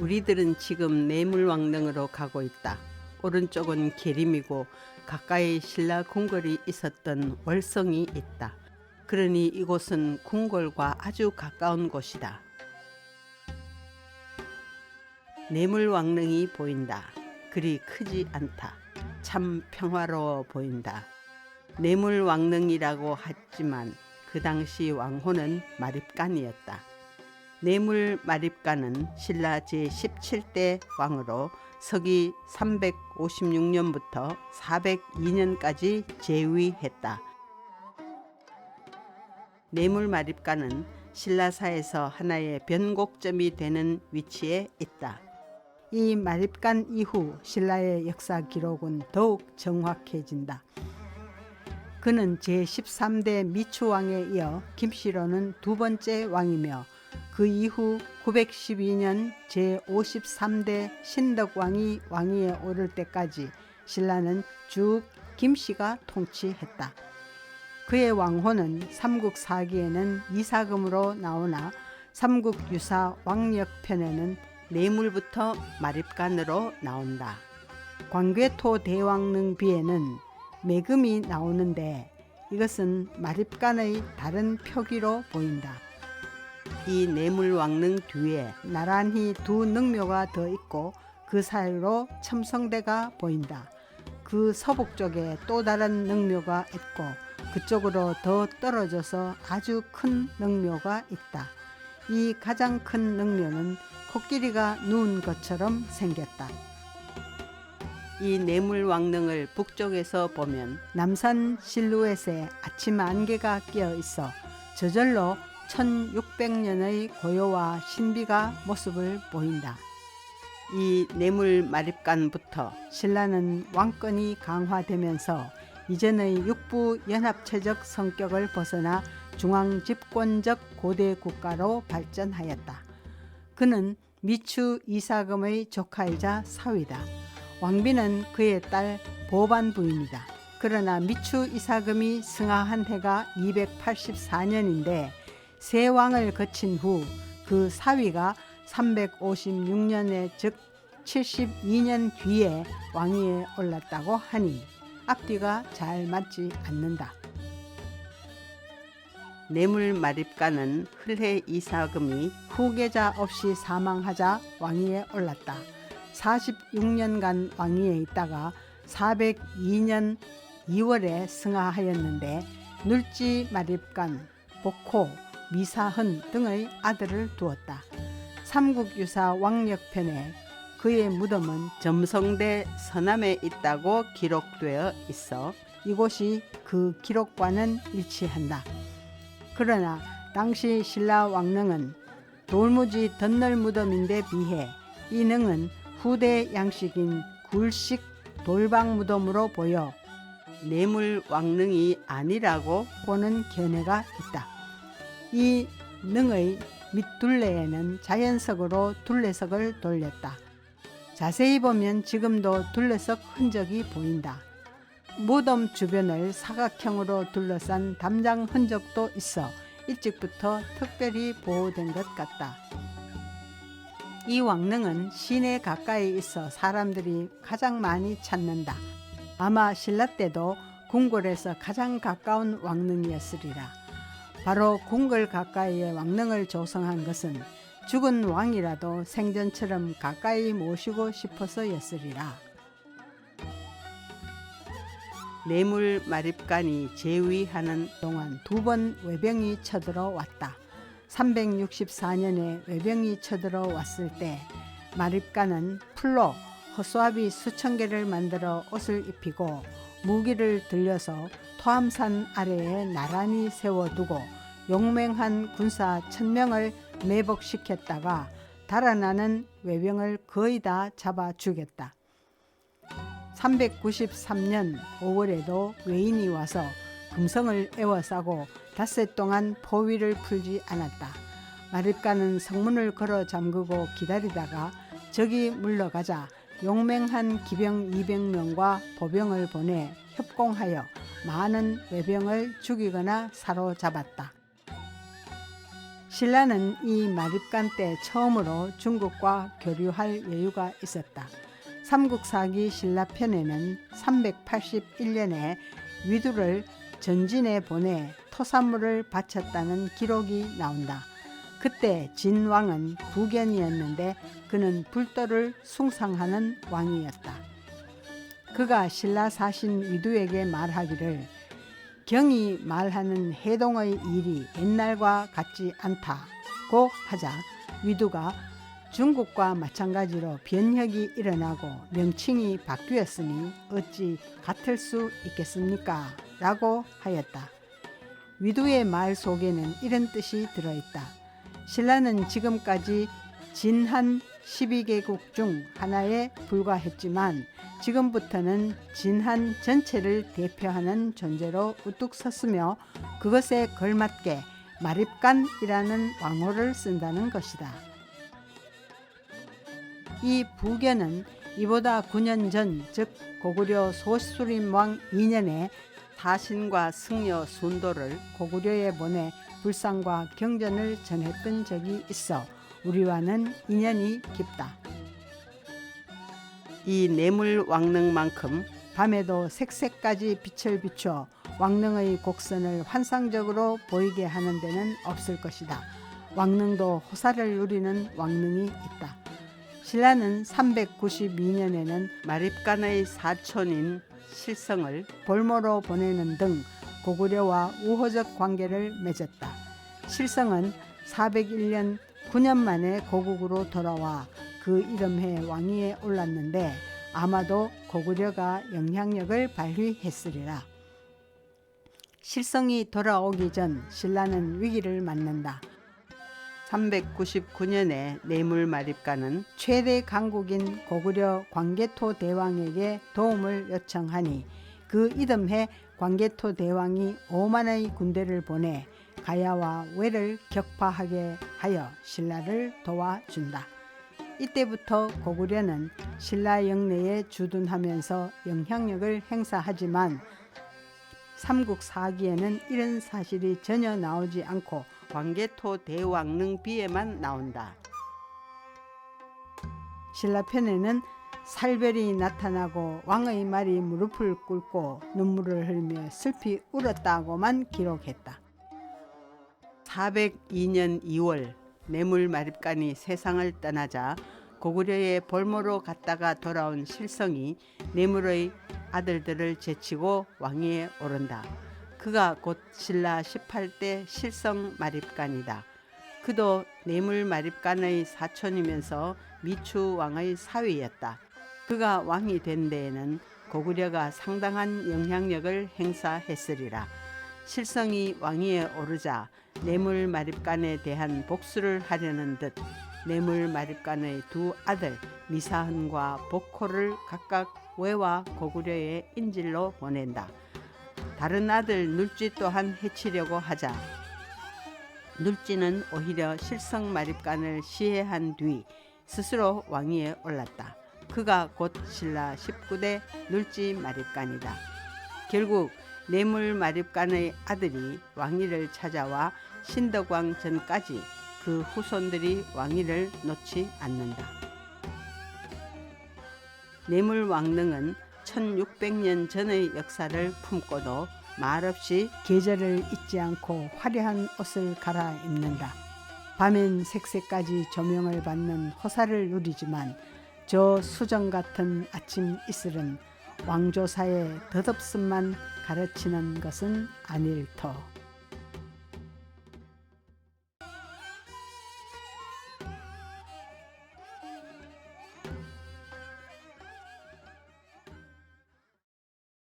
우리들은 지금 내물왕릉으로 가고 있다. 오른쪽은 계림이고 가까이 신라 궁궐이 있었던 월성이 있다. 그러니 이곳은 궁궐과 아주 가까운 곳이다. 내물왕릉이 보인다. 그리 크지 않다. 참 평화로워 보인다. 내물왕릉이라고 하지만 그 당시 왕호는 마립간이었다. 내물 마립간은 신라 제17대 왕으로 서기 356년부터 402년까지 재위했다. 내물 마립간은 신라사에서 하나의 변곡점이 되는 위치에 있다. 이 마립간 이후 신라의 역사 기록은 더욱 정확해진다. 그는 제13대 미추왕에 이어 김씨로는 두 번째 왕이며 그 이후 912년 제53대 신덕왕이 왕위에 오를 때까지 신라는 쭉 김씨가 통치했다. 그의 왕호는 삼국 사기에는 이사금으로 나오나 삼국 유사 왕력편에는 내물부터 마립간으로 나온다. 광괴토 대왕릉 비에는 매금이 나오는데 이것은 마립간의 다른 표기로 보인다. 이 내물왕릉 뒤에 나란히 두 능묘가 더 있고 그 사이로 첨성대가 보인다. 그 서북 쪽에 또 다른 능묘가 있고 그쪽으로 더 떨어져서 아주 큰 능묘가 있다. 이 가장 큰 능묘는 코끼리가 누운 것처럼 생겼다. 이 내물왕릉을 북쪽에서 보면 남산 실루엣에 아침 안개가 끼어 있어 저절로 1600년의 고요와 신비가 모습을 보인다. 이 내물 마립간부터 신라는 왕권이 강화되면서 이전의 육부 연합체적 성격을 벗어나 중앙 집권적 고대 국가로 발전하였다. 그는 미추 이사금의 조카이자 사위다. 왕비는 그의 딸 보반 부인이다. 그러나 미추 이사금이 승하한 해가 284년인데 세 왕을 거친 후 그 사위가 356년에 즉 72년 뒤에 왕위에 올랐다고 하니 앞뒤가 잘 맞지 않는다. 뇌물 마립가는 흘해 이사금이 후계자 없이 사망하자 왕위에 올랐다. 46년간 왕위에 있다가 402년 2월에 승하하였는데 눌지 마립간, 복호, 미사흔 등의 아들을 두었다. 삼국유사 왕력편에 그의 무덤은 점성대 서남에 있다고 기록되어 있어 이곳이 그 기록과는 일치한다. 그러나 당시 신라 왕릉은 돌무지 덧널 무덤인데 비해 이 능은 후대 양식인 굴식 돌방 무덤으로 보여 내물 왕릉이 아니라고 보는 견해가 있다. 이 능의 밑둘레에는 자연석으로 둘레석을 돌렸다. 자세히 보면 지금도 둘레석 흔적이 보인다. 무덤 주변을 사각형으로 둘러싼 담장 흔적도 있어 일찍부터 특별히 보호된 것 같다. 이 왕릉은 시내 가까이 있어 사람들이 가장 많이 찾는다. 아마 신라 때도 궁궐에서 가장 가까운 왕릉이었으리라. 바로 궁궐 가까이에 왕릉을 조성한 것은 죽은 왕이라도 생전처럼 가까이 모시고 싶어서였으리라. 내물 마립간이 재위하는 동안 두 번 외병이 쳐들어왔다. 364년에 외병이 쳐들어왔을 때 마립간은 풀로 허수아비 수천 개를 만들어 옷을 입히고 무기를 들려서 토암산 아래에 나란히 세워두고 용맹한 군사 천명을 매복시켰다가 달아나는 외병을 거의 다 잡아 죽였다. 393년 5월에도 외인이 와서 금성을 에워싸고 닷새 동안 포위를 풀지 않았다. 마립가는 성문을 걸어 잠그고 기다리다가 적이 물러가자 용맹한 기병 200명과 보병을 보내 협공하여 많은 외병을 죽이거나 사로잡았다. 신라는 이 마립간 때 처음으로 중국과 교류할 여유가 있었다. 삼국사기 신라편에는 381년에 위두를 전진에 보내 토산물을 바쳤다는 기록이 나온다. 그때 진왕은 부견이었는데 그는 불도를 숭상하는 왕이었다. 그가 신라 사신 위두에게 말하기를 경이 말하는 해동의 일이 옛날과 같지 않다고 하자 위두가 중국과 마찬가지로 변혁이 일어나고 명칭이 바뀌었으니 어찌 같을 수 있겠습니까? 라고 하였다. 위두의 말 속에는 이런 뜻이 들어있다. 신라는 지금까지 진한 12개국 중 하나에 불과했지만 지금부터는 진한 전체를 대표하는 존재로 우뚝 섰으며 그것에 걸맞게 마립간이라는 왕호를 쓴다는 것이다. 이 부견은 이보다 9년 전, 즉 고구려 소수림왕 2년에 사신과 승려 순도를 고구려에 보내 불상과 경전을 전했던 적이 있어 우리와는 인연이 깊다. 이 뇌물 왕릉만큼 밤에도 색색까지 빛을 비춰 왕릉의 곡선을 환상적으로 보이게 하는 데는 없을 것이다. 왕릉도 호사를 누리는 왕릉이 있다. 신라는 392년에는 마립간의 사촌인 실성을 볼모로 보내는 등 고구려와 우호적 관계를 맺었다. 실성은 401년 9년 만에 고국으로 돌아와 그 이름해 왕위에 올랐는데 아마도 고구려가 영향력을 발휘했으리라. 실성이 돌아오기 전 신라는 위기를 맞는다. 399년에 뇌물 마립간은 최대 강국인 고구려 광개토 대왕에게 도움을 요청하니 그 이듬해 광개토 대왕이 5만의 군대를 보내 가야와 외를 격파하게 하여 신라를 도와준다. 이때부터 고구려는 신라 영내에 주둔하면서 영향력을 행사하지만 삼국 사기에는 이런 사실이 전혀 나오지 않고 광개토 대왕릉 비에만 나온다. 신라편에는 살별이 나타나고 왕의 말이 무릎을 꿇고 눈물을 흘며 슬피 울었다고만 기록했다. 402년 2월 뇌물 마립간이 세상을 떠나자 고구려의 볼모로 갔다가 돌아온 실성이 뇌물의 아들들을 제치고 왕위에 오른다. 그가 곧 신라 18대 실성 마립간이다. 그도 뇌물 마립간의 사촌이면서 미추 왕의 사위였다. 그가 왕이 된 데에는 고구려가 상당한 영향력을 행사했으리라. 실성이 왕위에 오르자 뇌물 마립간에 대한 복수를 하려는 듯 뇌물 마립간의 두 아들 미사흔과 복호를 각각 외와 고구려의 인질로 보낸다. 다른 아들 눌지 또한 해치려고 하자 눌지는 오히려 실성 마립간을 시해한 뒤 스스로 왕위에 올랐다. 그가 곧 신라 19대 눌지 마립간이다. 결국 뇌물 마립간의 아들이 왕위를 찾아와 신덕왕 전까지 그 후손들이 왕위를 놓지 않는다. 뇌물 왕릉은 1600년 전의 역사를 품고도 말없이 계절을 잊지 않고 화려한 옷을 갈아입는다. 밤엔 색색까지 조명을 받는 호사를 누리지만 저 수정 같은 아침 이슬은 왕조사의 덧없음만 가르치는 것은 아닐 터.